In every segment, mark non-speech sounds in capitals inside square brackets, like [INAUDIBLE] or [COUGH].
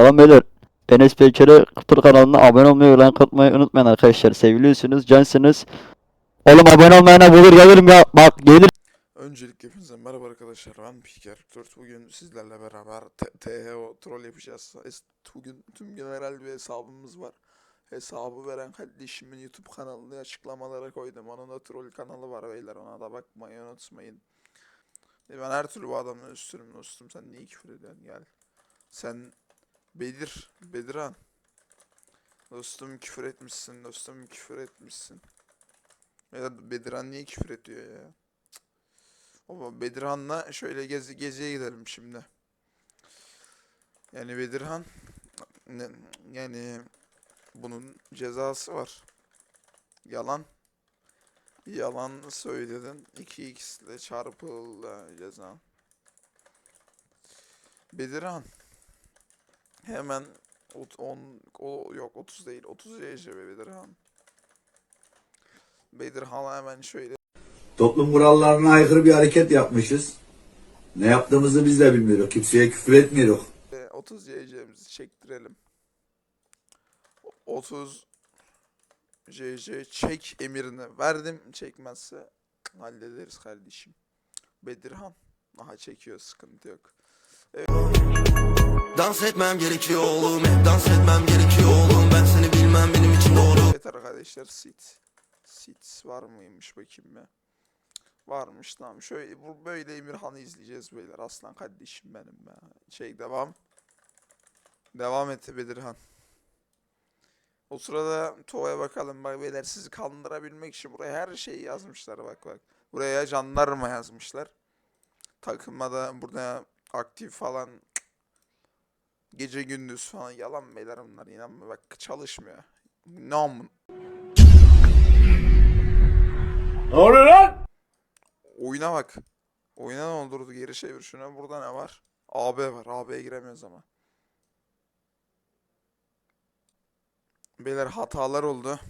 Selam beyler. Enes Peker'e Kıtır kanalına abone olmayı ve like atmayı unutmayın arkadaşlar. Seviliyorsunuz, cansınız. Oğlum abone olmayana bulur gelirim ya. Bak gelir. Öncelikle hepinize merhaba arkadaşlar. Ben Piker 4 bugün sizlerle beraber THO troll yapacağız. Bugün tüm general bir hesabımız var. Hesabı veren kardeşimin YouTube kanalını açıklamalara koydum. Onun da troll kanalı var beyler. Ona da bakmayı unutmayın. E ben her türlü bu adamın üstünüm dostum. Sen niye küfür ediyorsun gel. Sen Bedir, Bedirhan. Dostum küfür etmişsin, dostum küfür etmişsin. Ya Bedirhan niye küfür ediyor ya? Baba Bedirhan'la şöyle gezi geziye gidelim şimdi. Yani Bedirhan yani bunun cezası var. Yalan. Yalan söyledin. 2x ile çarpıldı ceza. Bedirhan. Hemen 10 o yok 30 değil 30 yaşa be Bedirhan. Bedirhan'a hemen şöyle Toplum kurallarına aykırı bir hareket yapmışız. Ne yaptığımızı biz de bilmiyoruz. Kimseye küfür etmiyoruz. Ve 30 CC'mizi çektirelim. O- 30 CC çek emirini verdim. Çekmezse hallederiz kardeşim. Bedirhan. Aha çekiyor sıkıntı yok. Dans etmem gerekiyor oğlum hep dans etmem gerekiyor oğlum Ben seni bilmem benim için doğru Yeter arkadaşlar sit. Sit var mıymış bakayım be. Varmış tamam. Şöyle bu böyle Emirhan'ı izleyeceğiz beyler. Aslan kardeşim benim be. Şey devam. Devam et Bedirhan. O sırada Tova'ya bakalım. Bak beyler sizi kandırabilmek için buraya her şeyi yazmışlar bak bak. Buraya jandarma yazmışlar. Takıma da burada aktif falan gece gündüz falan yalan beyler bunlar inanma bak çalışmıyor. Ne amın? Ne oluyor lan? Oyuna bak. Oyuna ne olurdu geri çevir şuna. Burada ne var? AB var. AB'ye giremiyoruz ama. Beyler hatalar oldu.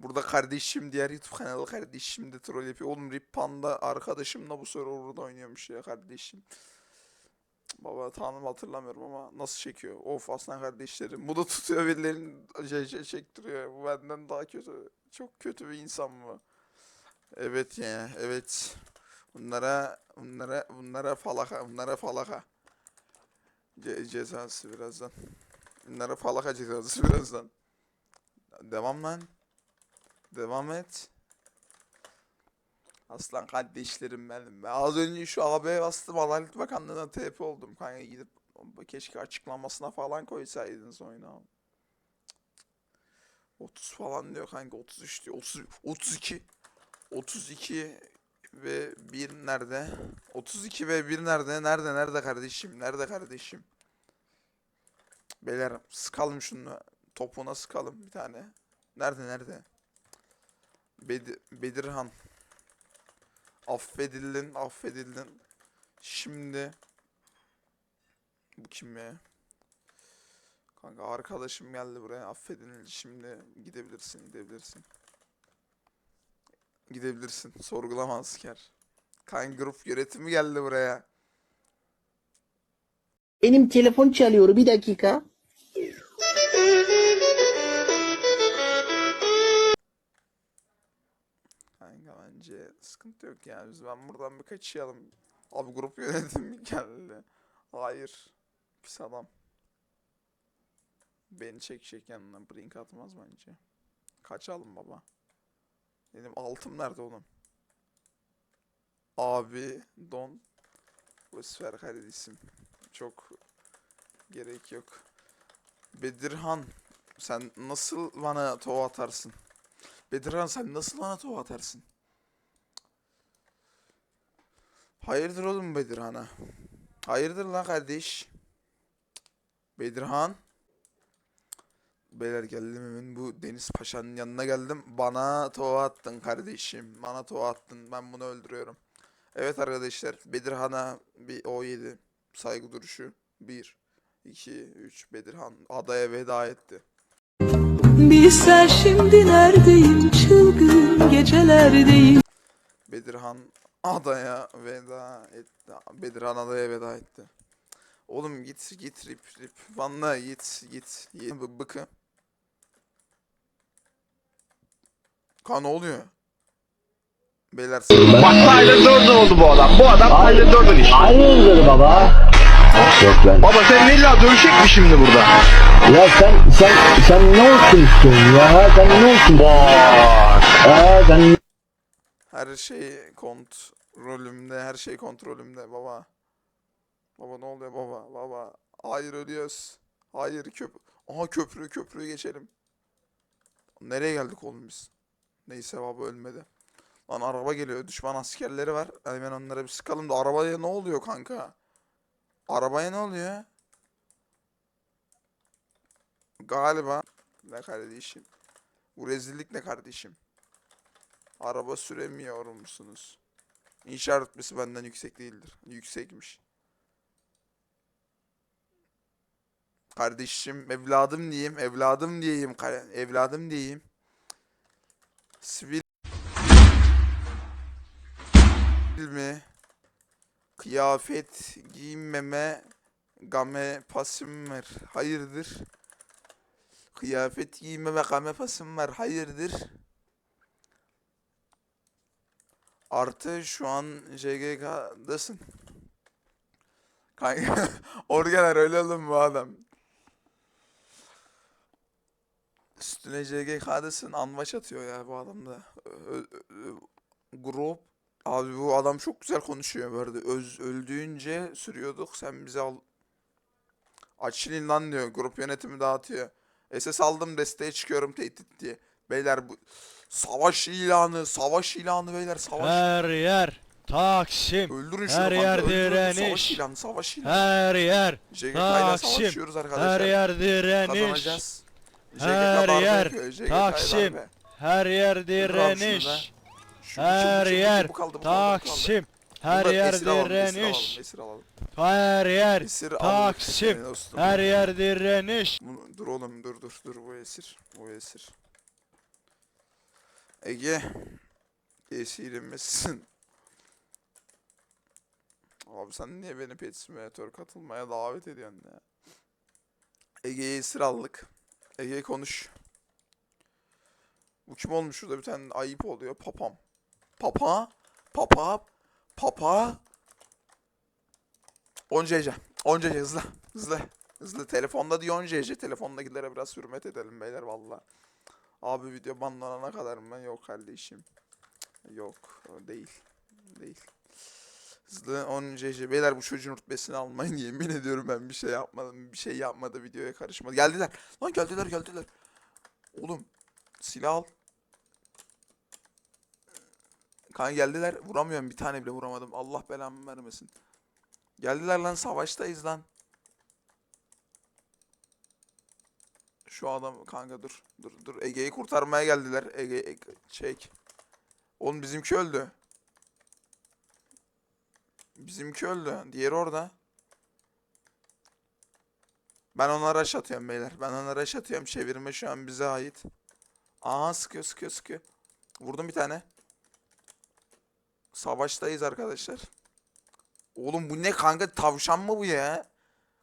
Burada kardeşim diğer YouTube kanalı kardeşim de troll yapıyor. Oğlum Rip Panda arkadaşımla bu serverda oynuyormuş ya kardeşim. Baba tanım hatırlamıyorum ama nasıl çekiyor? Of aslan kardeşlerim. Bu da tutuyor birilerinin şey, şey çektiriyor. Bu benden daha kötü. Çok kötü bir insan bu. Evet ya, evet. Bunlara, bunlara, bunlara falaka, bunlara falaka. Ce cezası birazdan. Bunlara falaka cezası birazdan. Devam lan. Devam et. Aslan kardeşlerim benim. be. Az önce şu AB'ye bastım. Adalet Bakanlığı'na TP oldum. Kanka gidip keşke açıklamasına falan koysaydınız oyunu. 30 falan diyor kanka 33 diyor. 30, 32. 32 ve 1 nerede? 32 ve 1 nerede? Nerede nerede kardeşim? Nerede kardeşim? Beyler sıkalım şunu. Topuna sıkalım bir tane. Nerede nerede? Bedi Bedirhan. Affedildin, affedildin. Şimdi bu kim ya? Kanka arkadaşım geldi buraya. Affedildi. Şimdi gidebilirsin, gidebilirsin. Gidebilirsin. Sorgulama asker. Kan grup yönetimi geldi buraya. Benim telefon çalıyor bir dakika. [LAUGHS] sıkıntı yok yani. Biz ben buradan bir kaçıyalım. Abi grup yönetimi [LAUGHS] geldi. Hayır. Pis adam. Beni çekecek yanına. Brink atmaz bence. Kaçalım baba. Benim altım nerede oğlum? Abi don. Boşver kardeşim. Çok gerek yok. Bedirhan sen nasıl bana tova atarsın? Bedirhan sen nasıl bana tova atarsın? Hayırdır oğlum Bedirhan'a? Hayırdır lan kardeş? Bedirhan? Beyler geldim hemen bu Deniz Paşa'nın yanına geldim. Bana tova attın kardeşim. Bana tova attın. Ben bunu öldürüyorum. Evet arkadaşlar Bedirhan'a bir O7 saygı duruşu. 1, 2, 3 Bedirhan adaya veda etti. Bilsen şimdi neredeyim çılgın gecelerdeyim Bedirhan adaya veda etti. Bedirhan adaya veda etti. Oğlum git git rip rip. Vallahi git git. git. B- Bıkı. Kan ne oluyor? Beyler Bak Tyler Durden oldu bu adam. Bu adam Tyler Durden işte. Hayırdır baba? Yok lan. Baba sen illa dövüşecek mi şimdi burada? Ya sen sen sen ne olsun istiyorsun ya? Ha, sen ne olsun? Aa, sen her şey kontrolümde, her şey kontrolümde baba. Baba ne oluyor baba? Baba. Hayır ölüyoruz. Hayır köp. Aha köprü köprüyü geçelim. Nereye geldik oğlum biz? Neyse baba ölmedi. Lan araba geliyor. Düşman askerleri var. Hemen onlara bir sıkalım da arabaya ne oluyor kanka? Arabaya ne oluyor? Galiba ne kardeşim? Bu rezillik ne kardeşim? Araba süremiyor musunuz? İnşaat rütbesi benden yüksek değildir. Yüksekmiş. Kardeşim, evladım diyeyim, evladım diyeyim, evladım diyeyim. Sivil mi? Kıyafet giymeme game pasım var. Hayırdır? Kıyafet giymeme game pasım var. Hayırdır? Artı şu an JGK'dasın. Kanka [LAUGHS] orgener öyle oğlum bu adam. Üstüne JGK'dasın. Anvaş atıyor ya bu adam da. Grup. Abi bu adam çok güzel konuşuyor böyle. Öz öldüğünce sürüyorduk. Sen bizi al. Açılın lan diyor. Grup yönetimi dağıtıyor. SS aldım desteğe çıkıyorum tehdit diye. Beyler bu savaş ilanı, savaş ilanı beyler savaş. Her yer Taksim. Öldürün şunu Her yer öldürün. Savaş direniş. ilanı, savaş ilanı. Her yer JGK ile Taksim. savaşıyoruz arkadaşlar. her yer direniş. Kazanacağız. JGK Her darbe yer yapıyor, JGK Taksim. darbe. Her yer direniş. Şu Her iki, bu yer bu kaldı, bu kaldı, bu kaldı. Taksim. Her Bunlar yer esir alalım, esir direniş. alalım, esir alalım. Her yer Esir alalım, Taksim. dostum. Her yer direniş. Bunu- dur oğlum dur dur dur bu esir. Bu esir. Ege. Esirimizsin. Abi sen niye beni Pet Simulator katılmaya davet ediyorsun ya? Ege'ye esir aldık. Ege konuş. Bu kim olmuş şurada bir tane ayıp oluyor. Papam. Papa. Papa. Papa. Oncayca. Oncayca hızlı. Hızlı. Hızlı telefonda diyor 10 CC. Telefondakilere biraz hürmet edelim beyler valla. Abi video banlanana kadar mı? Yok kardeşim. Yok. Değil. Değil. Hızlı 10 CC. Beyler bu çocuğun rütbesini almayın. [LAUGHS] Yemin ediyorum ben bir şey yapmadım. Bir şey yapmadı. Videoya karışmadı. Geldiler. Lan geldiler geldiler. Oğlum. Silah al. Kan geldiler. Vuramıyorum. Bir tane bile vuramadım. Allah belamı vermesin. Geldiler lan savaştayız lan. Şu adam kanka dur. Dur dur. Ege'yi kurtarmaya geldiler. Ege, Ege çek. Oğlum bizimki öldü. Bizimki öldü. Diğeri orada. Ben ona rush atıyorum beyler. Ben ona rush atıyorum. Çevirme şu an bize ait. Aha sıkıyor sıkıyor sıkıyor. Vurdum bir tane. Savaştayız arkadaşlar. Oğlum bu ne kanka tavşan mı bu ya?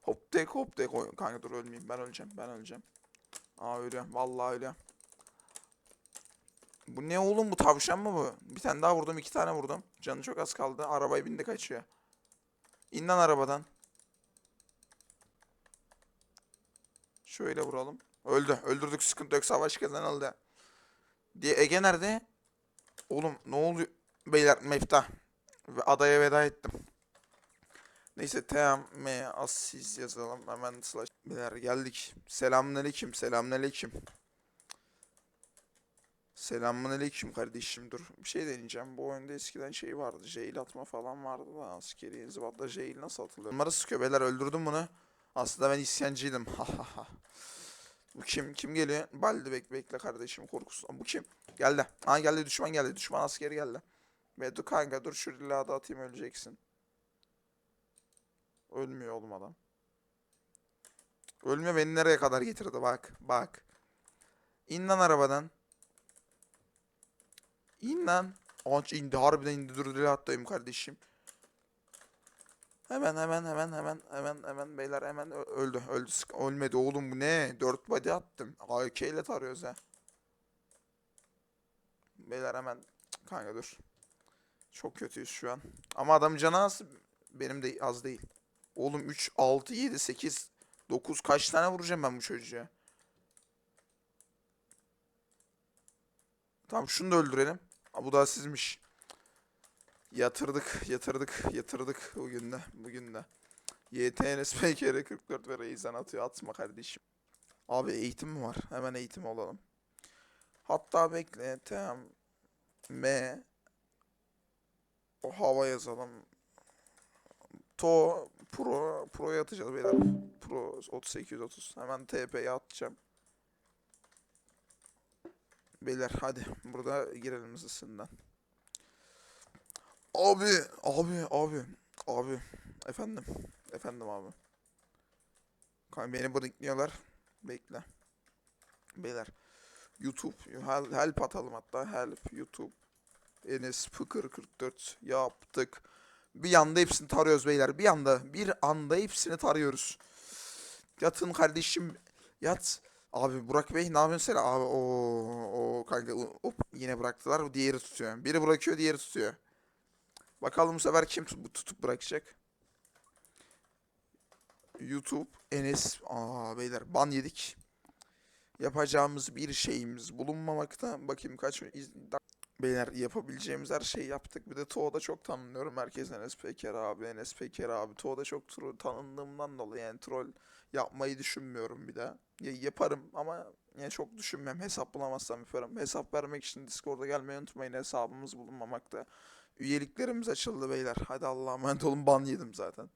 Hop tek hop tek. Kanka dur ölmeyeyim ben öleceğim ben öleceğim. Aa ölüyorum vallahi ölüyorum. Bu ne oğlum bu tavşan mı bu? Bir tane daha vurdum iki tane vurdum. Canı çok az kaldı. Arabaya bindi kaçıyor. İn lan arabadan. Şöyle vuralım. Öldü. Öldürdük sıkıntı yok. Savaş kazanıldı. Diye Ege nerede? Oğlum ne oluyor? Beyler Meftah. Ve adaya veda ettim. Neyse TM Assis yazalım hemen slash. Beyler geldik. Selamünaleyküm. Selamünaleyküm. Selamünaleyküm kardeşim. Dur bir şey deneyeceğim. Bu oyunda eskiden şey vardı. Jail atma falan vardı da askeri inzibatla jail nasıl atılıyor? Bunları sıkıyor beyler öldürdüm bunu. Aslında ben isyancıydım. Bu kim? Kim geliyor? Baldi bek bekle kardeşim korkusun. Bu kim? Geldi. Ha geldi düşman geldi. Düşman askeri geldi. Ve dur kanka dur şu riladı atayım öleceksin. Ölmüyor oğlum adam. Ölmüyor beni nereye kadar getirdi? Bak bak. İn lan arabadan. İn lan. Anç indi. Harbiden indi. Dur rilattayım kardeşim. Hemen hemen hemen hemen hemen hemen. Beyler hemen. Öldü öldü. Sık- ölmedi oğlum. Bu ne? 4 body attım. AK ile tarıyoruz ha. Beyler hemen. Kanka dur. Çok kötüyüz şu an. Ama adam canı az. Benim de az değil Oğlum 3 6 7 8 9 kaç tane vuracağım ben bu çocuğa Tamam şunu da öldürelim Aa, bu da sizmiş Yatırdık, yatırdık, yatırdık bugün de, bugün de. YTNS PKR 44 ve Reizan atıyor. Atma kardeşim. Abi eğitim mi var? Hemen eğitim olalım. Hatta bekle. Tamam. M. O hava yazalım. To Pro Pro'ya atacağız beyler. Pro 3830. Hemen TP'ye atacağım. Beyler hadi burada girelim hızlısından. Abi, abi, abi, abi. Efendim, efendim abi. Kanka beni bırakmıyorlar. Bekle. Beyler. YouTube. Help atalım hatta. Help. YouTube. Enes Fıkır 44 yaptık. Bir anda hepsini tarıyoruz beyler. Bir anda. Bir anda hepsini tarıyoruz. Yatın kardeşim. Yat. Abi Burak Bey ne yapıyorsun sen? Abi o o kanka hop yine bıraktılar. Diğeri tutuyor. Biri bırakıyor, diğeri tutuyor. Bakalım bu sefer kim tut- tutup bırakacak? YouTube, Enes. Aa beyler ban yedik. Yapacağımız bir şeyimiz bulunmamakta. Bakayım kaç Beyler yapabileceğimiz her şeyi yaptık. Bir de Toğ'da çok tanınıyorum. Herkes Enes Peker abi, Enes Peker abi. Toğ'da çok tanındığımdan dolayı yani troll yapmayı düşünmüyorum bir daha. Ya, yaparım ama yani çok düşünmem. Hesap bulamazsam yaparım. Hesap vermek için Discord'a gelmeyi unutmayın. Hesabımız bulunmamakta. Üyeliklerimiz açıldı beyler. Hadi Allah'a emanet olun. Ban yedim zaten.